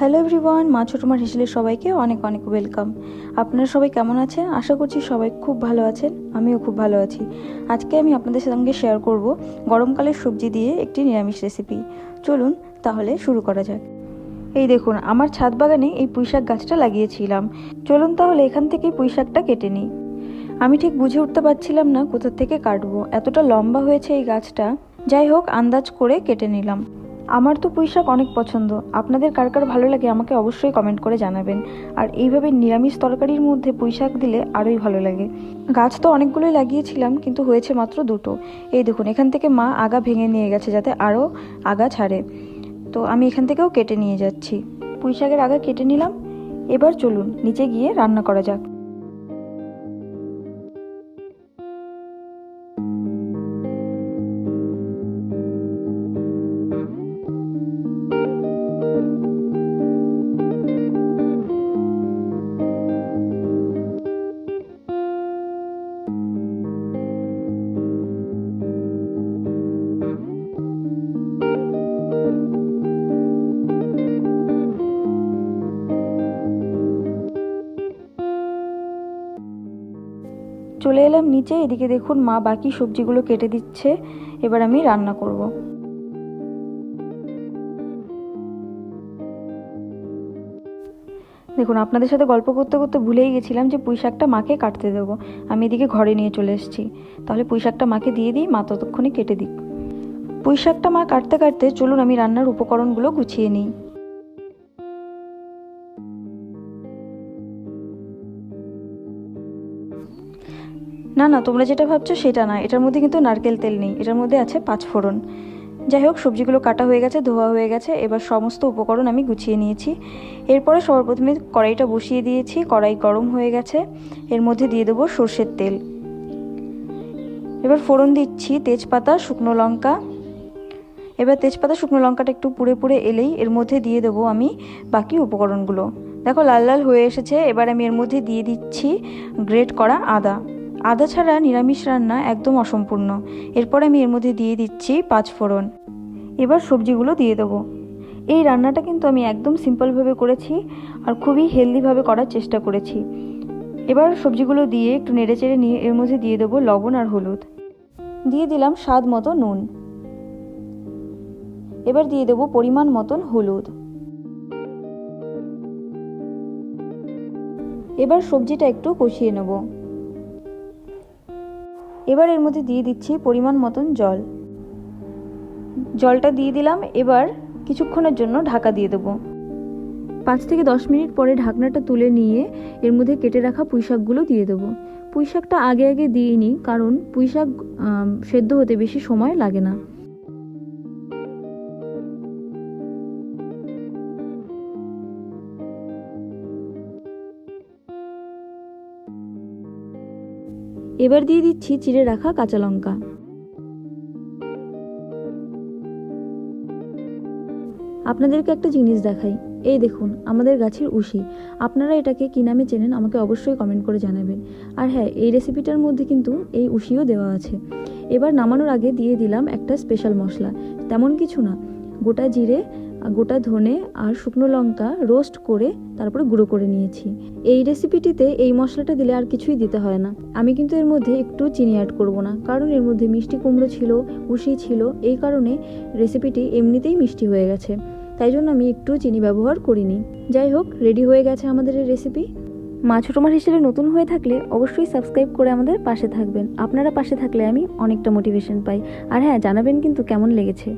Hello everyone মা ছোটো মার হিসেলের সবাইকে অনেক অনেক ওয়েলকাম আপনারা সবাই কেমন আছেন? আশা করছি সবাই খুব ভালো আছেন, আমিও খুব ভালো আছি। আজকে আমি আপনাদের সঙ্গে শেয়ার করব গরমকালের সবজি দিয়ে একটি নিরামিষ রেসিপি চলুন তাহলে শুরু করা যাক। এই দেখুন, আমার ছাদ বাগানে এই পুঁইশাক গাছটা লাগিয়েছিলাম। চলুন তাহলে এখান থেকেই পুঁইশাকটা কেটে নিই। আমি ঠিক বুঝে উঠতে পারছিলাম না কোথা থেকে কাটবো, এতটা লম্বা হয়েছে এই গাছটা। যাই হোক, আন্দাজ করে কেটে নিলাম। আমার তো পুঁইশাক অনেক পছন্দ। আপনাদের কার কার ভালো লাগে আমাকে অবশ্যই কমেন্ট করে জানাবেন। আর এইভাবে নিরামিষ তরকারির মধ্যে পুঁইশাক দিলে আরোই ভালো লাগে। গাছ তো অনেকগুলোই লাগিয়েছিলাম, কিন্তু হয়েছে মাত্র দুটো। এই দেখুন, এখান থেকে মা আগা ভেঙে নিয়ে গেছে যাতে আরও আগা ছাড়ে। তো আমি এখান থেকেও কেটে নিয়ে যাচ্ছি। পুঁইশাকের আগা কেটে নিলাম। এবার চলুন, নিচে গিয়ে রান্না করা যাক। চলে এলাম নিচে, এদিকে দেখুন মা বাকি সবজিগুলো কেটে দিচ্ছে। এবার আমি রান্না করব। দেখুন, আপনাদের সাথে গল্প করতে করতে ভুলেই গেছিলাম যে পুঁই শাকটা মাকে কাটতে দেবো। আমি এদিকে ঘরে নিয়ে চলে এসেছি। তাহলে পুঁই শাকটা মাকে দিয়ে দিই, মা ততক্ষণে কেটে দিক। পুঁই শাকটা মা কাটতে কাটতে চলুন আমি রান্নার উপকরণগুলো গুছিয়ে নিই। না না, তোমরা যেটা ভাবছ সেটা না এটার মধ্যে কিন্তু নারকেল তেল নেই। এটার মধ্যে আছে পাঁচ ফোড়ন। যাই হোক, সবজিগুলো কাটা হয়ে গেছে, ধোয়া হয়ে গেছে। এবার সমস্ত উপকরণ আমি গুছিয়ে নিয়েছি। এরপরে সবার প্রথমে কড়াইটা বসিয়ে দিয়েছি। কড়াই গরম হয়ে গেছে। এর মধ্যে দিয়ে দেবো সর্ষের তেল। এবার ফোড়ন দিচ্ছি তেজপাতা, শুকনো লঙ্কা। এবার তেজপাতা, শুকনো লঙ্কাটা একটু পুড়ে পুড়ে এলেই এর মধ্যে দিয়ে দেবো আমি বাকি উপকরণগুলো। দেখো, লাল লাল হয়ে এসেছে। এবার আমি এর মধ্যে দিয়ে দিচ্ছি গ্রেট করা আদা। আদা ছাড়া নিরামিষ রান্না একদম অসম্পূর্ণ। এরপর আমি এর মধ্যে দিয়ে দিচ্ছি পাঁচ ফোড়ন। এবার সবজিগুলো দিয়ে দেবো। এই রান্নাটা কিন্তু আমি একদম সিম্পলভাবে করেছি আর খুবই হেলদিভাবে করার চেষ্টা করেছি। এবার সবজিগুলো দিয়ে একটু নেড়ে চেড়ে নিয়ে এর মধ্যে দিয়ে দেবো লবণ আর হলুদ। দিয়ে দিলাম স্বাদ মতো নুন। এবার দিয়ে দেবো পরিমাণ মতন হলুদ। এবার সবজিটা একটু কষিয়ে নেব। এবার এর মধ্যে দিয়ে দিচ্ছি পরিমাণ মতন জল। জলটা দিয়ে দিলাম, এবার কিছুক্ষণের জন্য ঢাকা দিয়ে দেবো। পাঁচ থেকে দশ মিনিট পরে ঢাকনাটা তুলে নিয়ে এর মধ্যে কেটে রাখা পুঁইশাকগুলো দিয়ে দেবো। পুঁইশাকটা আগে আগে দিইনি কারণ পুঁইশাক সেদ্ধ হতে বেশি সময় লাগে না। এবার দিয়ে দিচ্ছি চিড়ে রাখা কাঁচা লঙ্কা। আপনাদেরকে একটা জিনিস দেখাই। এই দেখুন, আমাদের গাছের উশি। আপনারা এটাকে কী নামে চেনেন আমাকে অবশ্যই কমেন্ট করে জানাবেন। আর হ্যাঁ এই রেসিপিটার মধ্যে কিন্তু এই উশিও দেওয়া আছে। এবার নামানোর আগে দিয়ে দিলাম একটা স্পেশাল মশলা। তেমন কিছু না। গোটা জিরে, গোটা ধনে আর শুকনো লঙ্কা রোস্ট করে তারপরে গুঁড়ো করে নিয়েছি। এই রেসিপিটিতে এই মশলাটা দিলে আর কিছুই দিতে হয় না। আমি কিন্তু এর মধ্যে একটু চিনি অ্যাড করব না, কারণ এর মধ্যে মিষ্টি কুমড়ো ছিল উশি ছিল, এই কারণে রেসিপিটি এমনিতেই মিষ্টি হয়ে গেছে। তাই জন্য আমি একটু চিনি ব্যবহার করিনি। যাই হোক রেডি হয়ে গেছে আমাদের এই রেসিপি মা ছোটো মার হিসেবে নতুন হয়ে থাকলে অবশ্যই সাবস্ক্রাইব করে আমাদের পাশে থাকবেন। আপনারা পাশে থাকলে আমি অনেকটা মোটিভেশন পাই। আর হ্যাঁ জানাবেন কিন্তু কেমন লেগেছে।